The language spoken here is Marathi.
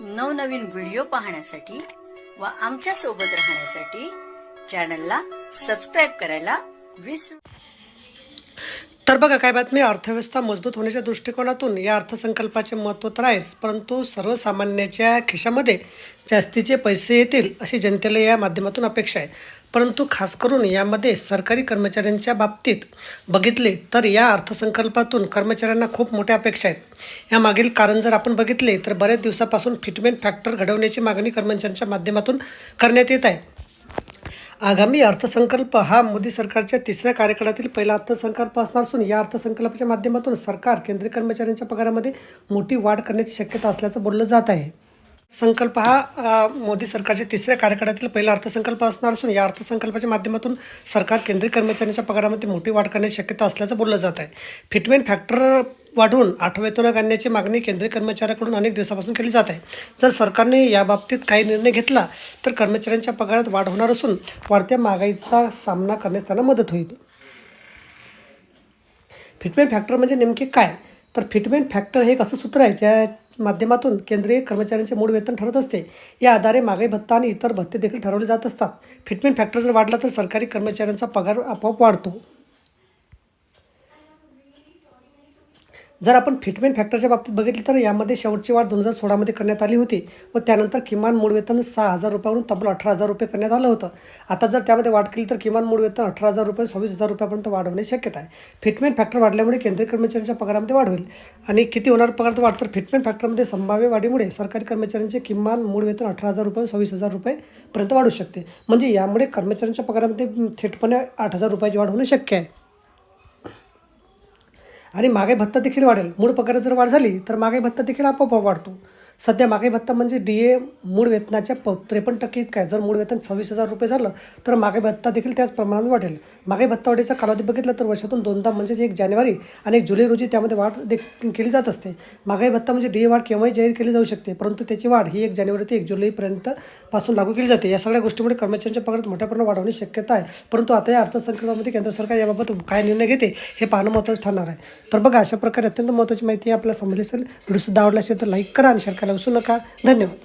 नवनवीन व्हिडिओ पाहण्यासाठी व आमच्यासोबत राहण्यासाठी चॅनलला सबस्क्राईब करायला विसरू तर बघा काय बातमी? अर्थव्यवस्था मजबूत होण्याच्या दृष्टिकोनातून या अर्थसंकल्पाचे महत्त्व तर आहेच परंतु सर्वसामान्याच्या खिशामध्ये जास्तीचे पैसे येतील अशी जनतेला या माध्यमातून अपेक्षा आहे. परंतु खास करून यामध्ये सरकारी कर्मचाऱ्यांच्या बाबतीत बघितले तर या अर्थसंकल्पातून कर्मचाऱ्यांना खूप मोठ्या अपेक्षा आहेत. यामागील कारण जर आपण बघितले तर बऱ्याच दिवसापासून फिटमेंट फॅक्टर घडवण्याची मागणी कर्मचाऱ्यांच्या माध्यमातून करण्यात येत आहे. आगामी अर्थसंकल्प हा मोदी सरकारच्या तिसऱ्या कार्यकाळातील पहिला अर्थसंकल्प असणार असून या अर्थसंकल्पाच्या माध्यमातून सरकार केंद्रीय कर्मचाऱ्यांच्या पगारामध्ये मोठी वाढ करण्याची शक्यता असल्याचं बोललं जात आहे. संकल्प हा मोदी सरकारच्या तिसऱ्या कार्यकाळातील पहिला अर्थसंकल्प असणार असून या अर्थसंकल्पाच्या माध्यमातून सरकार केंद्रीय कर्मचाऱ्यांच्या पगारामध्ये मोठी वाढ करण्याची शक्यता असल्याचं बोललं जात आहे. फिटमेंट फॅक्टर वाढवून आठवं आणण्याची मागणी केंद्रीय कर्मचाऱ्याकडून अनेक दिवसापासून केली जात आहे. जर सरकारने याबाबतीत काही निर्णय घेतला तर कर्मचाऱ्यांच्या पगारात वाढ होणार असून वाढत्या महागाईचा सामना करण्यास त्यांना मदत होईल. फिटमेंट फॅक्टर म्हणजे नेमके काय? तर फिटमेंट फॅक्टर हे एक असं सूत्र आहे ज्या माध्यमातून केंद्रीय कर्मचाऱ्यांचे मूळ वेतन ठरत असते. या आधारे महागाई भत्ता आणि इतर भत्ते देखील ठरवले जात असतात. फिटमेंट फॅक्टर जर वाढला तर सरकारी कर्मचाऱ्यांचा पगार आपोआप वाढतो. जर आपण फिटमेंट फॅक्टरच्या बाबतीत बघितलं तर यामध्ये शेवटची वाढ दोन हजार सोळामध्ये करण्यात आली होती व त्यानंतर किमान मूळ वेतन सहा हजार रुपयावरून तब्बल अठरा हजार रुपये करण्यात आलं होतं. आता जर त्यामध्ये वाढ केली तर किमान मूळ वेतन अठरा हजार रुपये सव्वीस हजार रुपयापर्यंत वाढवण्याची शक्यता आहे. फिटमेंट फॅक्टर वाढल्यामुळे केंद्रीय कर्मचाऱ्यांच्या पगारामध्ये वाढ होईल. आणि किती होणार पगार वाढ? तर फिटमेंट फॅक्टरमध्ये संभाव्य वाढीमुळे सरकारी कर्मचाऱ्यांचे किमान मूळ वेतन अठरा हजार रुपये सव्वीस हजार रुपयेपर्यंत वाढू शकते. म्हणजे यामुळे कर्मचाऱ्यांच्या पगारामध्ये थेटपणे आठ हजार रुपयाची वाढ होणे शक्य आहे. आणि मागे भत्ता देखील वाढेल. मूळ पगारात जर वाढ झाली तर मागे भत्ता देखील आपोआप वाढतो. सध्या मागे भत्ता म्हणजे डी ए मूळ वेतनाच्या प त्रेपन्न टक्के इतका आहे. जर मूळ वेतन सव्वीस हजार रुपये झालं तर मागे भत्ता देखील त्याच प्रमाणात वाढेल. मागे भत्ता वाढीचा कालावधी बघितला तर वर्षातून दोनदा म्हणजेच एक जानेवारी आणि एक जुलै रोजी त्यामध्ये वाढ देखील केली जात असते. मागे भत्ता म्हणजे डी ए वाढ केव्हाही जाहीर केली जाऊ शकते परंतु त्याची वाढ ही एक जानेवारी ते एक जुलैपर्यंत पासून लागू केली जाते. या सगळ्या गोष्टीमुळे कर्मचाऱ्यांच्या पगारात मोठ्या प्रमाणात वाढवण्याची शक्यता आहे. परंतु आता या अर्थसंकल्पामध्ये केंद्र सरकार याबाबत काय निर्णय घेते हे पाहणं महत्त्वाचं ठरणार आहे. तर बघा अशा प्रकारे अत्यंत महत्त्वाची माहिती आपल्याला समजली असेल. व्हिडिओ सुद्धा आवडला असेल तर लाईक करा आणि शेअर करा. विसरू नका धन्यवाद.